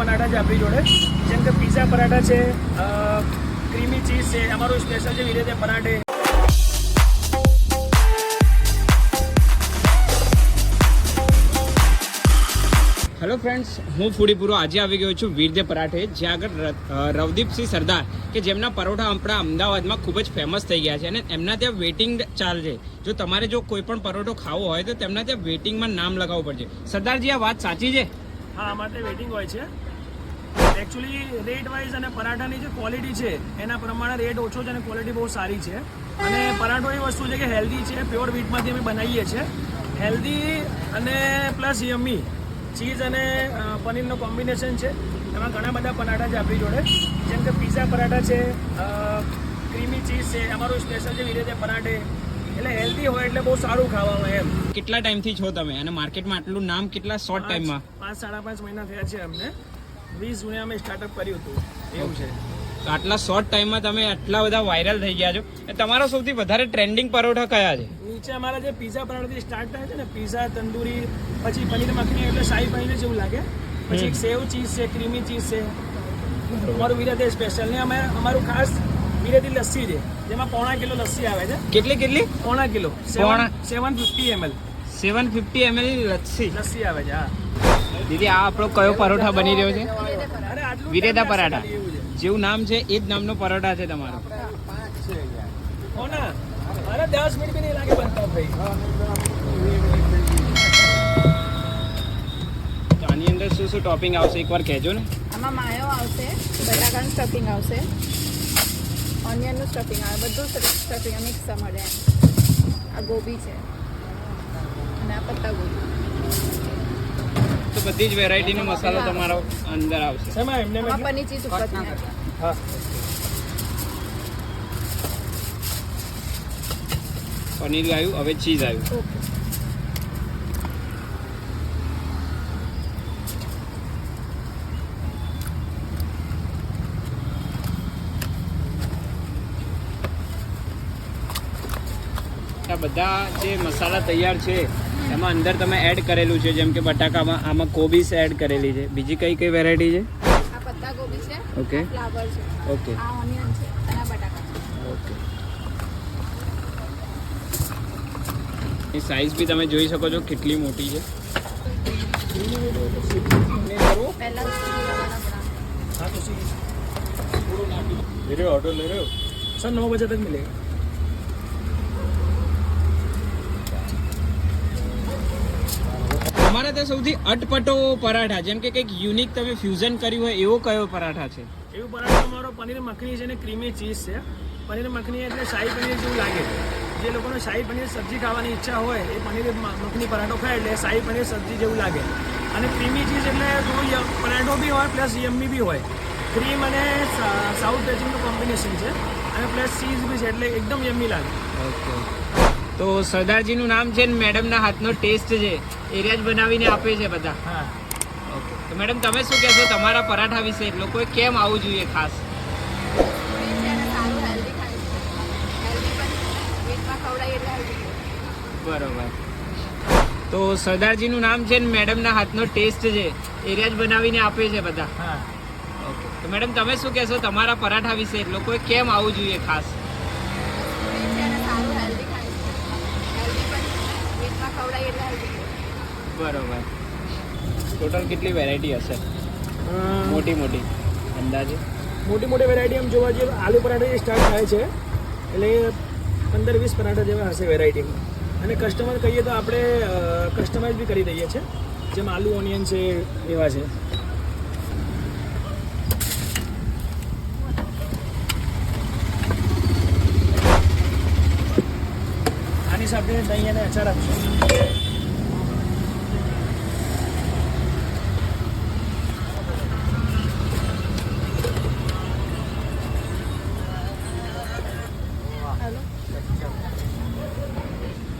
પરાઠા છે આપણી જોડે. જેમ કે પીઝા પરાઠા છે ક્રીમી ચીઝ છે અમારું સ્પેશિયલ છે વિરેતે પરાઠે. હેલો ફ્રેન્ડ્સ હું ફૂડીપુરો આજે આવી ગયો છું વીરદે પરાઠે જ્યાં આગળ રવદીપસિંહ સરદાર કે જેમના પરોઠા આપણા અમદાવાદમાં ખૂબ જ ફેમસ થઈ ગયા છે અને એમના ત્યાં વેઇટિંગ ચાલશે. જો તમારે જો કોઈ પણ પરોઠો ખાવો હોય તો તેમના ત્યાં વેઇટિંગમાં નામ લગાવવું પડશે. સરદારજી આ વાત સાચી છે? હા અમારે વેઇટિંગ હોય છે. એકચ્યુઅલી રેટ વાઇઝ અને પરાઠાની જે ક્વોલિટી છે એના પ્રમાણે રેટ ઓછો છે અને ક્વોલિટી બહુ સારી છે. અને પરાઠો એ વસ્તુ છે કે હેલ્ધી છે પ્યોર વીટમાંથી અમે બનાવીએ છીએ. હેલ્ધી અને પ્લસ યમી ચીઝ અને પનીરનું કોમ્બિનેશન છે. એમાં ઘણા બધા પરાઠા છે આપણી જોડે. જેમ કે પીઝા પરાઠા છે ક્રીમી ચીઝ છે અમારું સ્પેશિયલ છે વિરેતે પરાઠે. એટલે હેલ્ધી હોય એટલે બહુ સારું ખાવામાં એમ. કેટલા ટાઈમથી છો તમે? અને માર્કેટમાં આટલું નામ કેટલા શોર્ટ ટાઈમમાં પાંચ સાડા પાંચ મહિના થયા છે અમને. વીસ જૂને અમે સ્ટાર્ટઅપ કર્યું હતું. એવું છે. તો આટલા શોર્ટ ટાઈમમાં તમે આટલા બધા વાયરલ થઈ ગયા છો. એ તમારો સૌથી વધારે ટ્રેન્ડિંગ પરોઠા કયા છે? નીચે અમારા જે પીઝા પરાઠાથી સ્ટાર્ટ થાય છે ને પીઝા તંદૂરી પછી પનીર મખની એટલે શાહી પનીર જેવું લાગે. પછી એક સેવ ચીઝ છે ક્રીમી ચીઝ છે. અમારું વિરાતે સ્પેશિયલ ને અમે અમારું ખાસ વિરેતી લસ્સી છે જેમાં પોણા કિલો લસ્સી આવે છે. કેટલી કેટલી? પોણા kilo? Seven fifty ML seven fifty ML lassi. Lassi આવે છે હા. દીદી આ આપણો કયો પરોઠા બની રહ્યો છે? વિરેદા પરાઠા. જેવું નામ છે એ જ નામનો પરોઠા છે તમારો. આની અંદર શું શું ટોપિંગ આવશે? એકવાર કહેજો ને. આમાં માયો આવશે બટાકાનું સ્ટફિંગ આવશે ઓનિયનનું સ્ટફિંગ આવે બધું સ્ટફિંગ મિક્સ મળે આ ગોબી છે. અને આ પત્તા ગોબી તો બધી જ વેરાયટીનો મસાલો તમારો અંદર આવશે. શેમાં એમને પનીર ચીઝ ઉપર હા. પનીર આવ્યું હવે ચીઝ આવ્યું. ઓકે. બધા જે મસાલા તૈયાર છે એમાં અંદર તમે એડ કરેલું છે જેમ કે બટાકામાં આમાં કોબીસ એડ કરેલી છે. બીજી કઈ કઈ વેરાયટી છે? ઓકે ઓકે ઓકે એ સાઈઝ બી તમે જોઈ શકો છો કેટલી મોટી છે. ઓર્ડર લે રહ્યો? સર નવ બજે તક મિલેગા. તમારા ત્યાં સૌથી અટપટો પરાઠા જેમ કે કંઈક યુનિક તમે ફ્યુઝન કર્યું હોય એવો કયો પરાઠા છે? એવું પરાઠા અમારો પનીર મખની છે ને ક્રીમી ચીઝ છે. પનીર મખની એટલે શાહી પનીર જેવું લાગે. જે લોકોને શાહી પનીર સબ્જી ખાવાની ઈચ્છા હોય એ પનીર મખની પરાઠો ખાય એટલે શાહી પનીર સબ્જી જેવું લાગે. અને ક્રીમી ચીઝ એટલે થોડું પરાઠો બી હોય પ્લસ યમ્મી બી હોય. ક્રીમ અને સાઉથ ટેચિંગનું કોમ્બિનેશન છે. અને પ્લસ ચીઝ બી છે એટલે એકદમ યમ્મી લાગે. ઓકે તો સરદારજીનું નામ છે ને મેડમના હાથનો ટેસ્ટ છે. એરિયા જ બનાવીને આપે છે બધા. હા. ઓકે. તો મેડમ તમે શું કહેશો? તમારા પરાઠા વિશે લોકોએ કેમ આવવું જોઈએ ખાસ? બરોબર. તો સરદારજીનું નામ છે ને મેડમના હાથનો ટેસ્ટ છે. એરિયા જ બનાવીને આપે છે બધા. હા. ઓકે. તો મેડમ તમે શું કહેશો? તમારા પરાઠા વિશે લોકોએ કેમ આવવું જોઈએ ખાસ? બરોબર. ટોટલ કેટલી વેરાયટી હશે? મોટી મોટી અંદાજે? મોટી મોટી વેરાયટી આમ જોવા જઈએ આલુ પરાઠા સ્ટાર્ટ થાય છે એટલે પંદર વીસ પરાઠા જેવા હશે વેરાયટીમાં અને કસ્ટમર કહીએ તો આપણે કસ્ટમાઇઝ બી કરી દઈએ છીએ. જેમ આલુ ઓનિયન છે એવા છે. આની સાથે દહીં અને અચાર આપશું.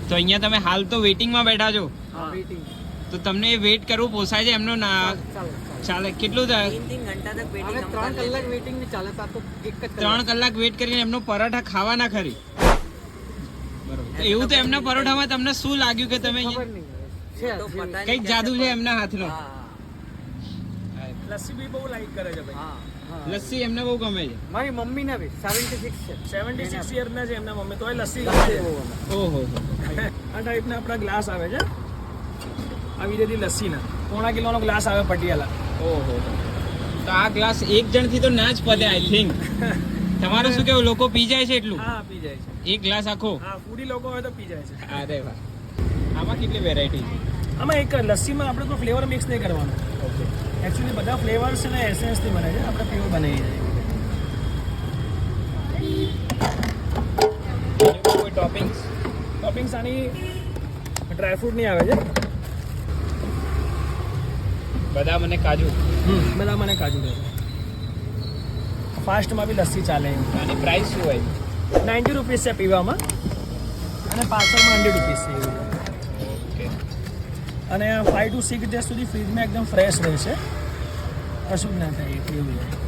તો અહીંયા તમે હાલ તો વેઇટિંગમાં બેઠા છો? તો તમને વેઇટ કરવું પોસાય છે એમનો ના ચાલે કેટલું થાય? ત્રણ કલાક વેઇટિંગ ચાલે ત્રણ કલાક વેઇટ કરીને એમનો પરોઠા ખાવાના ખરી? એવું તો એમના પરોઠામાં તમને શું લાગ્યું કે તમે કંઈક કંઈક જાદુ છે એમના હાથનો. લસ્સી બી બહુ લાઈક કરે છે ભાઈ. લસ્સી એમને બહુ ગમે છે. મારી મમ્મીને બી સેવન્ટી સિક્સ છે સેવન્ટી સિક્સ યરના છે એમના મમ્મી તોય લસ્સી ગમે છે. ઓહો. આ ટાઈપના આપણા ગ્લાસ આવે છે. આવી રીતે લસ્સીના પોણા કિલોનો ગ્લાસ આવે પટિયાલા. ઓહો. તો આ ગ્લાસ એક જણથી તો ના જ પતે આઈ થિંક તમારું શું કેવું લોકો પી જાય છે એટલું? હા પી જાય છે. એક ગ્લાસ આખો? હા પૂરી લોકો હોય તો પી જાય છે. અરે વાહ. આમાં કેટલી વેરાયટી આમાં એક લસ્સીમાં આપણે કોઈ ફ્લેવર મિક્સ નહીં કરવાનો. ઓકે એકચ્યુઅલી બધા ફ્લેવર્સ અને એસેન્સથી બને છે. આપણે પ્યોર બનાવી કોઈ ટોપિંગ્સ ટોપિંગ્સ આની ડ્રાયફ્રૂટની આવે છે. બધા મને કાજુ. બધા મને કાજુ રહે ફાસ્ટમાં બી લસ્સી ચાલે આની પ્રાઇસ શું હોય? નાઇન્ટી રૂપીસ છે પીવામાં. અને પાર્સલમાં હંડ્રેડ રૂપીસ છે એવી. અને ફાઈવ ટુ સિક્સ ડેઝ સુધી ફ્રીજમાં એકદમ ફ્રેશ રહેશે કશું જ ના થાય એવું છે